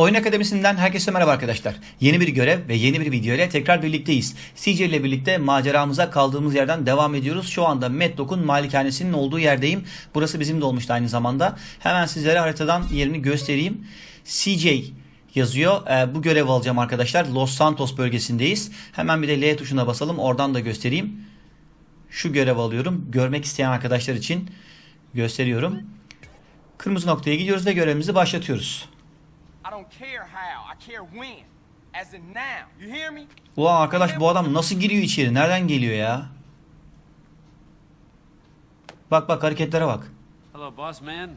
Oyun Akademisi'nden herkese merhaba arkadaşlar. Yeni bir görev ve yeni bir video ile tekrar birlikteyiz. CJ ile birlikte maceramıza kaldığımız yerden devam ediyoruz. Şu anda Medlock'un malikanesinin olduğu yerdeyim. Burası bizim de olmuştu aynı zamanda. Hemen sizlere haritadan yerini göstereyim. CJ yazıyor. Ee, bu görev alacağım arkadaşlar. Los Santos bölgesindeyiz. Hemen bir de L tuşuna basalım. Oradan da göstereyim. Şu görev alıyorum. Görmek isteyen arkadaşlar için gösteriyorum. Kırmızı noktaya gidiyoruz ve görevimizi başlatıyoruz. I don't care how, I care when. As in now. You hear me? Ulan arkadaş bu adam nasıl giriyor içeri? Nereden geliyor ya? Bak bak hareketlere bak. Hello, boss man.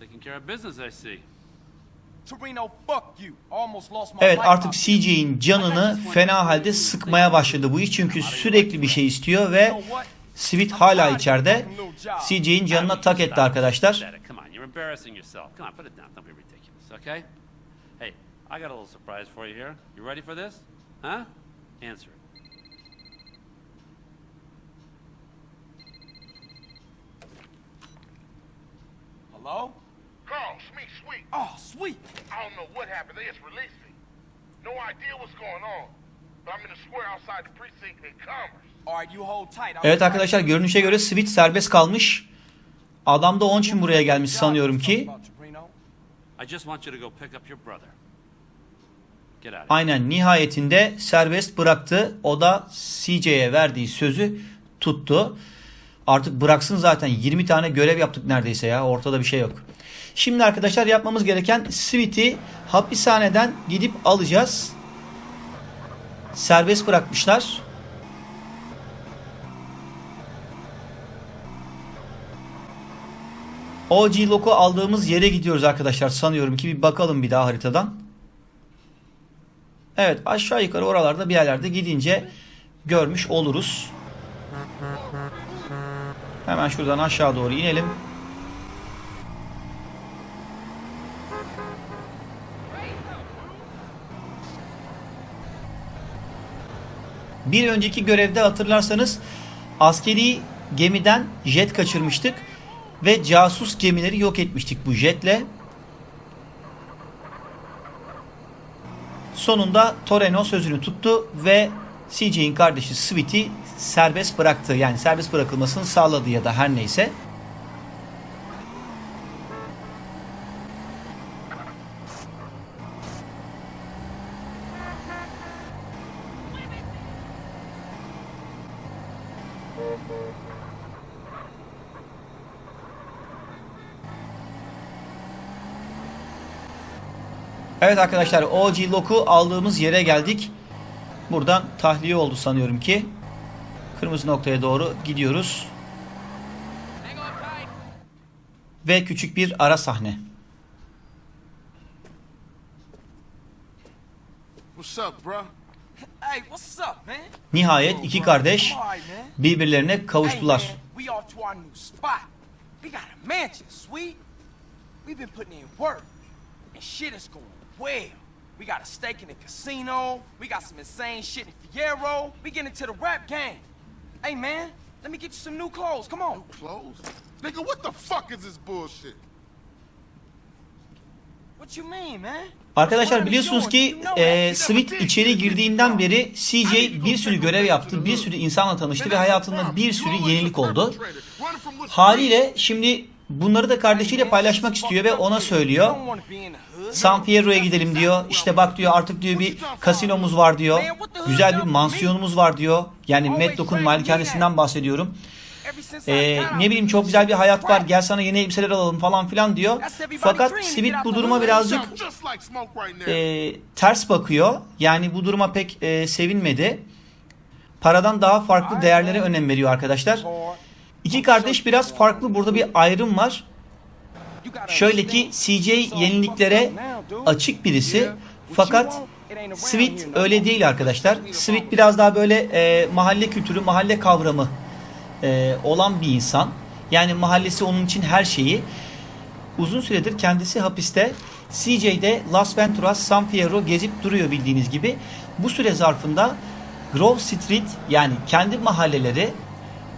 Taking care of business, I see. Torino, fuck you. Almost lost my Evet artık CJ'in canını fena halde sıkmaya başladı bu iş. Çünkü sürekli bir şey istiyor ve Sweet hala içeride. CJ'in canına tak etti arkadaşlar. Okay? Hey, I got a little surprise for you here. You ready for this? Huh? Answer it. Hello? Carl, Smeek, sweet. Oh, sweet. I don't know what happened. They just released me. No idea what's going on. But I'm in the square outside the precinct in Commerce. Alright, you hold tight. I'll Evet arkadaşlar görünüşe göre Sweet serbest kalmış. Adam da onun için buraya gelmiş sanıyorum ki. Aynen nihayetinde serbest bıraktı. O da CJ'ye verdiği sözü tuttu. Artık bıraksın zaten 20 tane görev yaptık neredeyse ya. Ortada bir şey yok. Şimdi arkadaşlar yapmamız gereken Sweet'i hapishaneden gidip alacağız. Serbest bırakmışlar. OG Lock'u aldığımız yere gidiyoruz arkadaşlar sanıyorum ki bir bakalım bir daha haritadan. Evet aşağı yukarı oralarda bir yerlerde gidince görmüş oluruz. Hemen şuradan aşağı doğru inelim. Bir önceki görevde hatırlarsanız askeri gemiden jet kaçırmıştık ve casus gemileri yok etmiştik bu jetle. Sonunda Toreno sözünü tuttu ve CJ'in kardeşi Sweet'i serbest bıraktı. Yani serbest bırakılmasını sağladı ya da her neyse. Evet arkadaşlar OG Lock'u aldığımız yere geldik. Buradan tahliye oldu sanıyorum ki. Kırmızı noktaya doğru gidiyoruz. Ve küçük bir ara sahne. What's up, bro? Hey, what's up, man? Nihayet iki kardeş birbirlerine Hey, kavuştular. man, we got a mansion, sweet. We've been putting in work, and shit is going well. We got a stake in the casino. We got some insane shit in Fierro. We get into the rap game. Hey, man, let me get you some new clothes. Come on. Clothes? Nigga, what the fuck is this bullshit? What you mean, man? Arkadaşlar biliyorsunuz ki e, Sweet içeri girdiğinden beri CJ bir sürü görev yaptı, bir sürü insanla tanıştı ve hayatında bir sürü yenilik oldu. Haliyle şimdi bunları da kardeşiyle paylaşmak istiyor ve ona söylüyor. San Fierro'ya gidelim diyor. İşte bak diyor artık diyor bir kasinomuz var diyor. Güzel bir mansiyonumuz var diyor. Yani Medlock'un malikanesinden bahsediyorum. Ee, ne bileyim çok güzel bir hayat var. Gel sana yeni elbiseler alalım falan filan diyor. Fakat Sweet bu duruma birazcık e, ters bakıyor. Yani bu duruma pek e, sevinmedi. Paradan daha farklı değerlere önem veriyor arkadaşlar. İki kardeş biraz farklı. Burada bir ayrım var. Şöyle ki CJ yeniliklere açık birisi. Fakat Sweet öyle değil arkadaşlar. Sweet biraz daha böyle e, mahalle kültürü, mahalle kavramı e, olan bir insan. Yani mahallesi onun için her şeyi. Uzun süredir kendisi hapiste. CJ'de Las Venturas, San Fierro gezip duruyor bildiğiniz gibi. Bu süre zarfında Grove Street yani kendi mahalleleri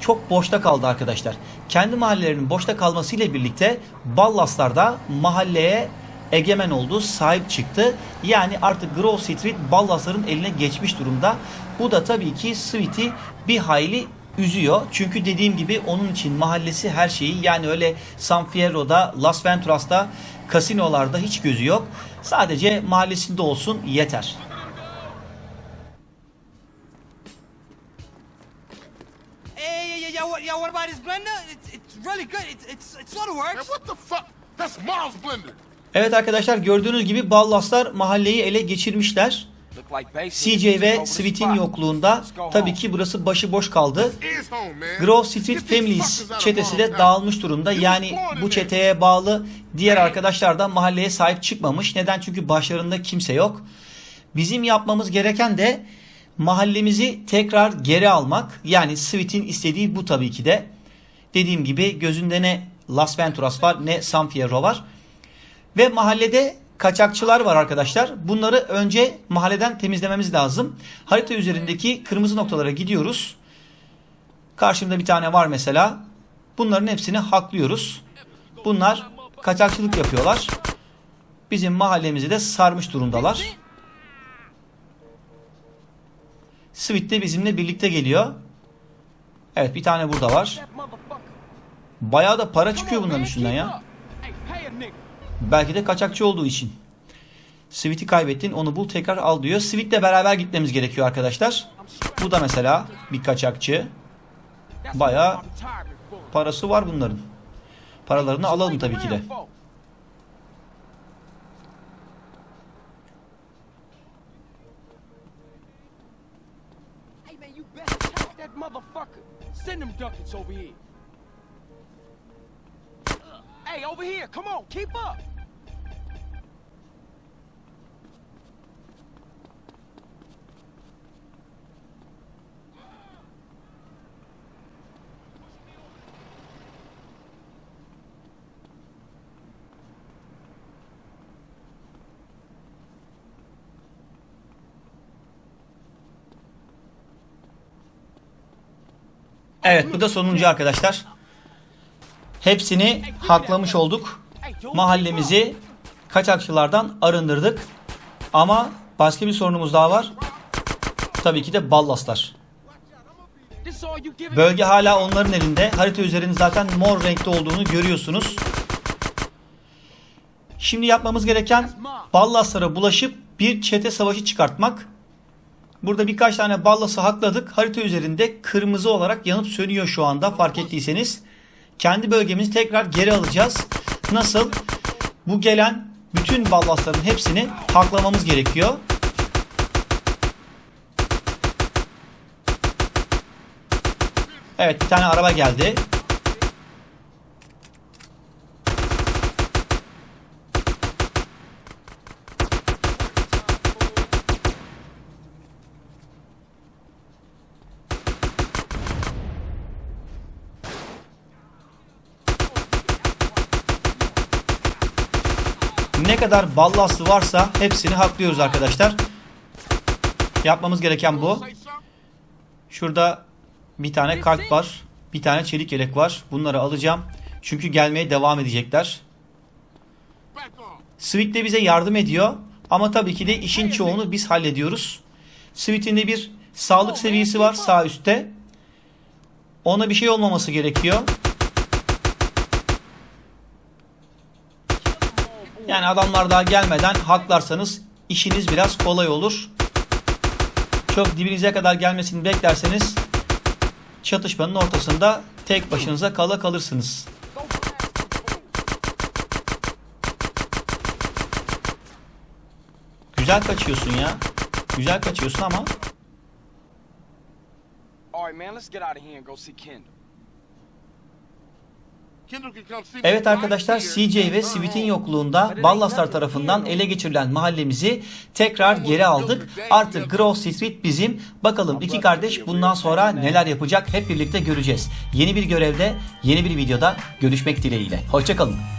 çok boşta kaldı arkadaşlar. Kendi mahallelerinin boşta kalmasıyla birlikte Ballaslar da mahalleye egemen oldu, sahip çıktı. Yani artık Grove Street Ballas'ların eline geçmiş durumda. Bu da tabii ki Sweet'i bir hayli üzüyor. Çünkü dediğim gibi onun için mahallesi her şeyi yani öyle San Fierro'da, Las Venturas'ta, kasinolarda hiç gözü yok. Sadece mahallesinde olsun yeter. Really good. It's, it's, it sort of Man, works. what the fuck? That's Miles' blender. Evet arkadaşlar gördüğünüz gibi Ballaslar mahalleyi ele geçirmişler. Look like basically CJ ve Sweet'in yokluğunda tabii ki burası başıboş kaldı. Man. Grove Street Families çetesi de dağılmış durumda. Yani bu çeteye bağlı diğer arkadaşlar da mahalleye sahip çıkmamış. Neden? Çünkü başlarında kimse yok. Bizim yapmamız gereken de mahallemizi tekrar geri almak. Yani Sweet'in istediği bu tabii ki de. Dediğim gibi gözünde ne Las Venturas var ne San Fierro var. Ve mahallede kaçakçılar var arkadaşlar. Bunları önce mahalleden temizlememiz lazım. Harita üzerindeki kırmızı noktalara gidiyoruz. Karşımda bir tane var mesela. Bunların hepsini haklıyoruz. Bunlar kaçakçılık yapıyorlar. Bizim mahallemizi de sarmış durumdalar. Sweet de bizimle birlikte geliyor. Evet bir tane burada var. Bayağı da para çıkıyor bunların üstünden ya. Belki de kaçakçı olduğu için. Sweet'i kaybettin onu bul tekrar al diyor. Sweet'le beraber gitmemiz gerekiyor arkadaşlar. Bu da mesela bir kaçakçı. Bayağı. Parası var bunların. Paralarını alalım tabii ki de. Send them duckets over here. Hey, over here, come on, keep up. Evet bu da sonuncu arkadaşlar. Hepsini haklamış olduk. Mahallemizi kaçakçılardan arındırdık. Ama başka bir sorunumuz daha var. Tabii ki de ballaslar. Bölge hala onların elinde. Harita üzerinde zaten mor renkte olduğunu görüyorsunuz. Şimdi yapmamız gereken ballaslara bulaşıp bir çete savaşı çıkartmak. Burada birkaç tane ballası hakladık. Harita üzerinde kırmızı olarak yanıp sönüyor şu anda fark ettiyseniz. Kendi bölgemizi tekrar geri alacağız. Nasıl? Bu gelen bütün ballasların hepsini haklamamız gerekiyor. Evet bir tane araba geldi. Ne kadar ballastı varsa hepsini haklıyoruz arkadaşlar. Yapmamız gereken bu. Şurada bir tane kalp var. Bir tane çelik yelek var. Bunları alacağım. Çünkü gelmeye devam edecekler. Sweet de bize yardım ediyor. Ama tabii ki de işin çoğunu biz hallediyoruz. Sweet'in de bir sağlık seviyesi var sağ üstte. Ona bir şey olmaması gerekiyor. Yani adamlar daha gelmeden haklarsanız işiniz biraz kolay olur. Çok dibinize kadar gelmesini beklerseniz çatışmanın ortasında tek başınıza kala kalırsınız. Güzel kaçıyorsun ya. Güzel kaçıyorsun ama All right, man, let's get out of here and go see Kendall. Kendall can come see me Evet arkadaşlar. CJ ve Sweet'in yokluğunda Ballaslar tarafından ele geçirilen mahallemizi tekrar geri aldık. Artık Grove Street bizim. Bakalım iki kardeş bundan sonra neler yapacak hep birlikte göreceğiz. Yeni bir görevde, yeni bir videoda görüşmek dileğiyle. Hoşçakalın.